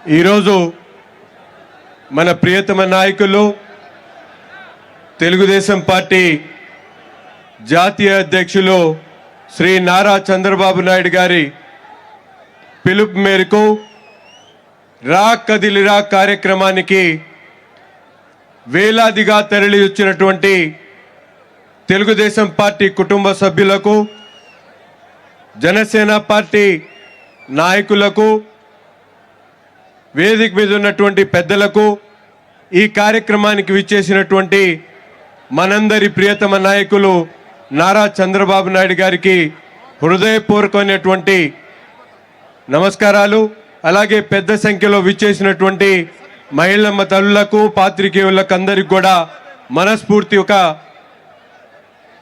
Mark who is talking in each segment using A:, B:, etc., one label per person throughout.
A: ఈరోజు మన ప్రియతమ నాయకులు తెలుగుదేశం పార్టీ జాతీయ అధ్యక్షులు శ్రీ నారా చంద్రబాబు నాయుడు గారి పిలుపు మేరకు రా కదిలిరా కార్యక్రమానికి వేలాదిగా తరలి వచ్చినటువంటి తెలుగుదేశం పార్టీ కుటుంబ సభ్యులకు జనసేన పార్టీ నాయకులకు వేదిక మీద ఉన్నటువంటి పెద్దలకు ఈ కార్యక్రమానికి విచ్చేసినటువంటి మనందరి ప్రియతమ నాయకులు నారా చంద్రబాబు నాయుడు గారికి హృదయపూర్వకమైనటువంటి నమస్కారాలు. అలాగే పెద్ద సంఖ్యలో విచ్చేసినటువంటి మహిళమ్మ తల్లులకు పాత్రికేయులకు అందరికి కూడా మనస్ఫూర్తి ఒక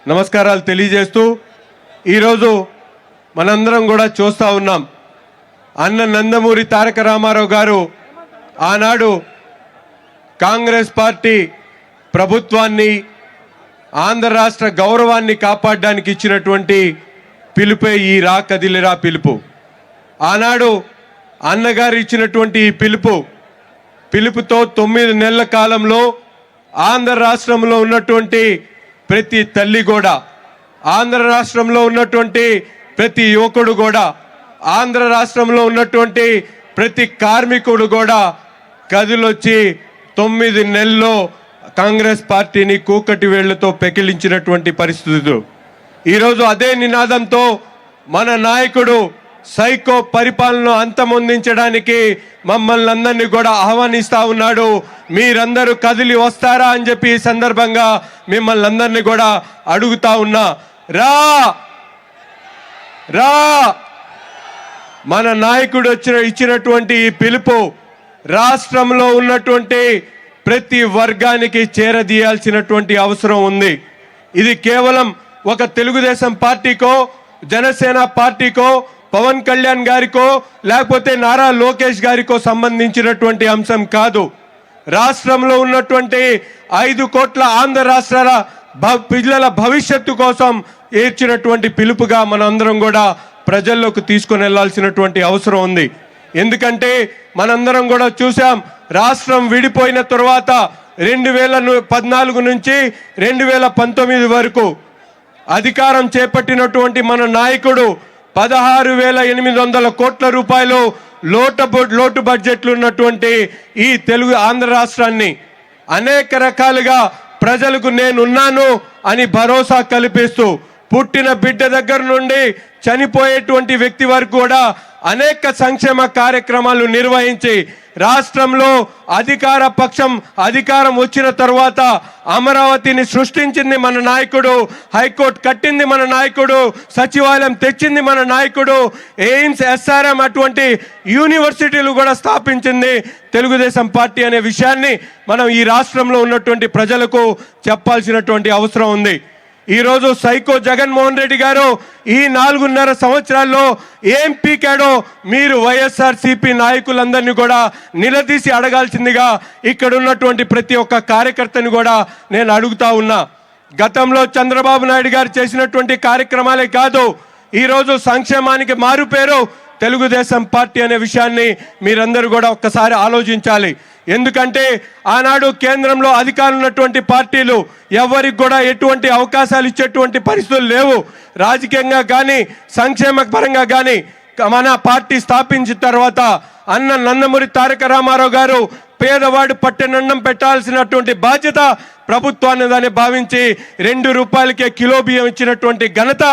A: నమస్కారాలు తెలియజేస్తూ ఈరోజు మనందరం కూడా చూస్తూ ఉన్నాం. అన్న నందమూరి తారక రామారావు గారు ఆనాడు కాంగ్రెస్ పార్టీ ప్రభుత్వాన్ని ఆంధ్ర రాష్ట్ర గౌరవాన్ని కాపాడడానికి ఇచ్చినటువంటి పిలుపే ఈ రా కదిలిరా పిలుపు. ఆనాడు అన్నగారు ఇచ్చినటువంటి ఈ పిలుపు పిలుపుతో తొమ్మిది నెలల కాలంలో ఆంధ్ర రాష్ట్రంలో ఉన్నటువంటి ప్రతి తల్లి కూడా ఆంధ్ర రాష్ట్రంలో ఉన్నటువంటి ప్రతి యువకుడు కూడా ఆంధ్ర రాష్ట్రంలో ఉన్నటువంటి ప్రతి కార్మికుడు కూడా కదిలొచ్చి తొమ్మిది నెలల్లో కాంగ్రెస్ పార్టీని కూకటి వేళ్ళతో పెకిలించినటువంటి పరిస్థితులు ఈరోజు అదే నినాదంతో మన నాయకుడు సైకో పరిపాలన అంతమొందించడానికి మమ్మల్ని అందరినీ కూడా ఆహ్వానిస్తా ఉన్నాడు. మీరందరూ కదిలి వస్తారా అని చెప్పి ఈ సందర్భంగా మిమ్మల్ని అందరినీ కూడా అడుగుతా ఉన్నా. రా! రా! మన నాయకుడు వచ్చిన ఇచ్చినటువంటి ఈ పిలుపు రాష్ట్రంలో ఉన్నటువంటి ప్రతి వర్గానికి చేరదీయాల్సినటువంటి అవసరం ఉంది. ఇది కేవలం ఒక తెలుగుదేశం పార్టీకో జనసేన పార్టీకో పవన్ కళ్యాణ్ గారికో లేకపోతే నారా లోకేష్ గారికో సంబంధించినటువంటి అంశం కాదు. రాష్ట్రంలో ఉన్నటువంటి ఐదు కోట్ల ఆంధ్ర రాష్ట్రాల భ- పిల్లల భవిష్యత్తు కోసం ఏర్చినటువంటి పిలుపుగా మనందరం కూడా ప్రజల్లోకి తీసుకుని వెళ్ళాల్సినటువంటి అవసరం ఉంది. ఎందుకంటే మనందరం కూడా చూసాం రాష్ట్రం విడిపోయిన తర్వాత రెండు వేల పద్నాలుగు నుంచి రెండు వేల పంతొమ్మిది వరకు అధికారం చేపట్టినటువంటి మన నాయకుడు పదహారు వేల ఎనిమిది వందల కోట్ల రూపాయలు లోట లోటు బడ్జెట్లు ఉన్నటువంటి ఈ తెలుగు ఆంధ్ర రాష్ట్రాన్ని అనేక రకాలుగా ప్రజలకు నేనున్నాను అని భరోసా కల్పిస్తూ పుట్టిన బిడ్డ దగ్గర నుండి చనిపోయేటువంటి వ్యక్తి వరకు కూడా అనేక సంక్షేమ కార్యక్రమాలు నిర్వహించి రాష్ట్రంలో అధికార పక్షం అధికారం వచ్చిన తర్వాత అమరావతిని సృష్టించింది మన నాయకుడు హైకోర్టు కట్టింది మన నాయకుడు సచివాలయం తెచ్చింది మన నాయకుడు ఎయిమ్స్ ఎస్ఆర్ఎం అటువంటి యూనివర్సిటీలు కూడా స్థాపించింది తెలుగుదేశం పార్టీ అనే విషయాన్ని మనం ఈ రాష్ట్రంలో ఉన్నటువంటి ప్రజలకు చెప్పాల్సినటువంటి అవసరం ఉంది. ఈరోజు సైకో జగన్మోహన్ రెడ్డి గారు ఈ నాలుగున్నర సంవత్సరాల్లో ఏం పీకాడో మీరు వైఎస్ఆర్ సిపి నాయకులందరినీ కూడా నిలదీసి అడగాల్సిందిగా ఇక్కడ ఉన్నటువంటి ప్రతి ఒక్క కార్యకర్తని కూడా నేను అడుగుతా ఉన్నా. గతంలో చంద్రబాబు నాయుడు గారు చేసినటువంటి కార్యక్రమాలే కాదు ఈరోజు సంక్షేమానికి మారుపేరు తెలుగుదేశం పార్టీ అనే విషయాన్ని మీరందరూ కూడా ఒక్కసారి ఆలోచించాలి. ఎందుకంటే ఆనాడు కేంద్రంలో అధికారులు ఉన్నటువంటి పార్టీలు ఎవరికి కూడా ఎటువంటి అవకాశాలు ఇచ్చేటువంటి పరిస్థితులు లేవు. రాజకీయంగా కానీ సంక్షేమ పరంగా కానీ మన పార్టీ స్థాపించిన తర్వాత అన్న నందమూరి తారక రామారావు గారు పేదవాడు పట్టెనన్నం పెట్టాల్సినటువంటి బాధ్యత ప్రభుత్వాన్ని దాన్ని భావించి రెండు రూపాయలకే కిలో బియ్యం ఇచ్చినటువంటి ఘనత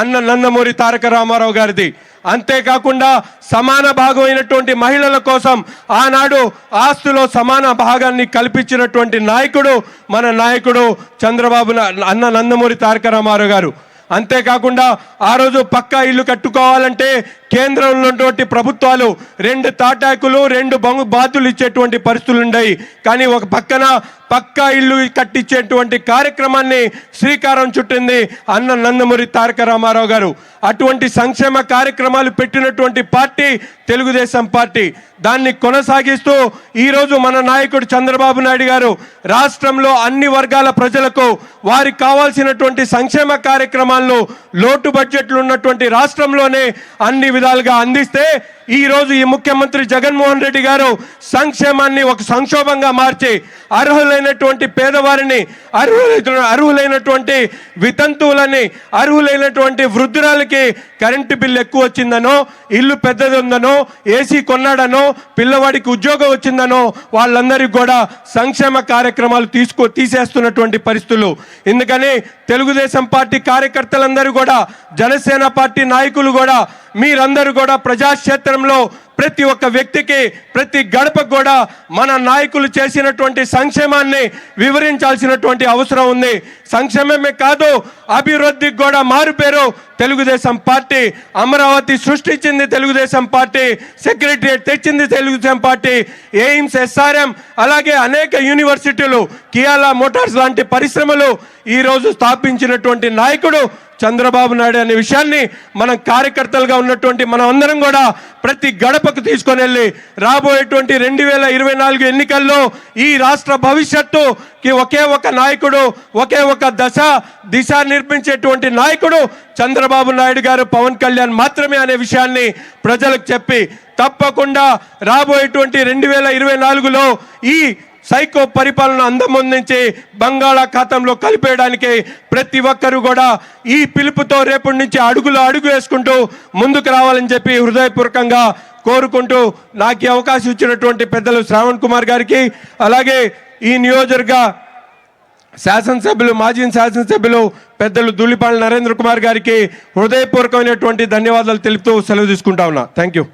A: అన్న నందమూరి తారక రామారావు గారిది. అంతేకాకుండా సమాన భాగమైనటువంటి మహిళల కోసం ఆనాడు ఆస్తులో సమాన భాగాన్ని కల్పించినటువంటి నాయకుడు మన నాయకుడు చంద్రబాబు అన్న నందమూరి తారక రామారావు గారు. అంతేకాకుండా ఆ రోజు పక్కా ఇల్లు కట్టుకోవాలంటే కేంద్రంలో ఉన్నటువంటి ప్రభుత్వాలు రెండు తాటాకులు రెండు బంగు బాతులు ఇచ్చేటువంటి పరిస్థితులు ఉన్నాయి కానీ ఒక పక్కన పక్కా ఇల్లు కట్టించేటువంటి కార్యక్రమాన్ని శ్రీకారం చుట్టింది అన్న నందమూరి తారక రామారావు గారు. అటువంటి సంక్షేమ కార్యక్రమాలు పెట్టినటువంటి పార్టీ తెలుగుదేశం పార్టీ. దాన్ని కొనసాగిస్తూ ఈరోజు మన నాయకుడు చంద్రబాబు నాయుడు గారు రాష్ట్రంలో అన్ని వర్గాల ప్రజలకు వారికి కావాల్సినటువంటి సంక్షేమ కార్యక్రమాలను లోటు బడ్జెట్లు ఉన్నటువంటి రాష్ట్రంలోనే అన్ని విధాలుగా అందిస్తే ఈ రోజు ఈ ముఖ్యమంత్రి జగన్మోహన్ రెడ్డి గారు సంక్షేమాన్ని ఒక సంక్షోభంగా మార్చి అర్హులైనటువంటి పేదవారిని అర్హులైన అర్హులైనటువంటి వితంతువులని అర్హులైనటువంటి వృద్ధురాలకి కరెంటు బిల్లు ఎక్కువ వచ్చిందనో ఇల్లు పెద్దది ఉందనో ఏసీ కొన్నాడనో పిల్లవాడికి ఉద్యోగం వచ్చిందనో వాళ్ళందరికీ కూడా సంక్షేమ కార్యక్రమాలు తీసుకో తీసేస్తున్నటువంటి పరిస్థితులు. ఎందుకని తెలుగుదేశం పార్టీ కార్యకర్తలందరూ కూడా జనసేన పార్టీ నాయకులు కూడా మీరందరూ కూడా ప్రజాక్షేత్రంలో ప్రతి ఒక్క వ్యక్తికి ప్రతి గడపకు కూడా మన నాయకులు చేసినటువంటి సంక్షేమాన్ని వివరించాల్సినటువంటి అవసరం ఉంది. సంక్షేమమే కాదు అభివృద్ధికి కూడా మారుపేరు తెలుగుదేశం పార్టీ అమరావతి సృష్టించింది తెలుగుదేశం పార్టీ సెక్రటరియట్ తెచ్చింది తెలుగుదేశం పార్టీ ఎయిమ్స్ ఎస్ఆర్ఎం అలాగే అనేక యూనివర్సిటీలు కియాలా మోటార్స్ లాంటి పరిశ్రమలు ఈ రోజు స్థాపించినటువంటి నాయకుడు చంద్రబాబు నాయుడు అనే విషయాన్ని మనం కార్యకర్తలుగా ఉన్నటువంటి మనం అందరం కూడా ప్రతి గడపకు తీసుకొని వెళ్ళి రాబోయేటువంటి రెండు వేల ఇరవై నాలుగు ఎన్నికల్లో ఈ రాష్ట్ర భవిష్యత్తుకి ఒకే ఒక నాయకుడు ఒకే ఒక దశ దిశ నిర్మించేటువంటి నాయకుడు చంద్రబాబు నాయుడు గారు పవన్ కళ్యాణ్ మాత్రమే అనే విషయాన్ని ప్రజలకు చెప్పి తప్పకుండా రాబోయేటువంటి రెండు వేల ఇరవై నాలుగులో ఈ సైకో పరిపాలన అందమొందించి బంగాళాఖాతంలో కలిపేయడానికి ప్రతి ఒక్కరూ కూడా ఈ పిలుపుతో రేపటి నుంచి అడుగులు అడుగు వేసుకుంటూ ముందుకు రావాలని చెప్పి హృదయపూర్వకంగా కోరుకుంటూ నాకు అవకాశం ఇచ్చినటువంటి పెద్దలు శ్రావణ్ కుమార్ గారికి అలాగే ఈ నియోజకవర్గ శాసనసభ్యులు మాజీ శాసనసభ్యులు పెద్దలు ధూళిపాల నరేంద్ర కుమార్ గారికి హృదయపూర్వకమైనటువంటి ధన్యవాదాలు తెలుపుతూ సెలవు తీసుకుంటా ఉన్నా. Thank you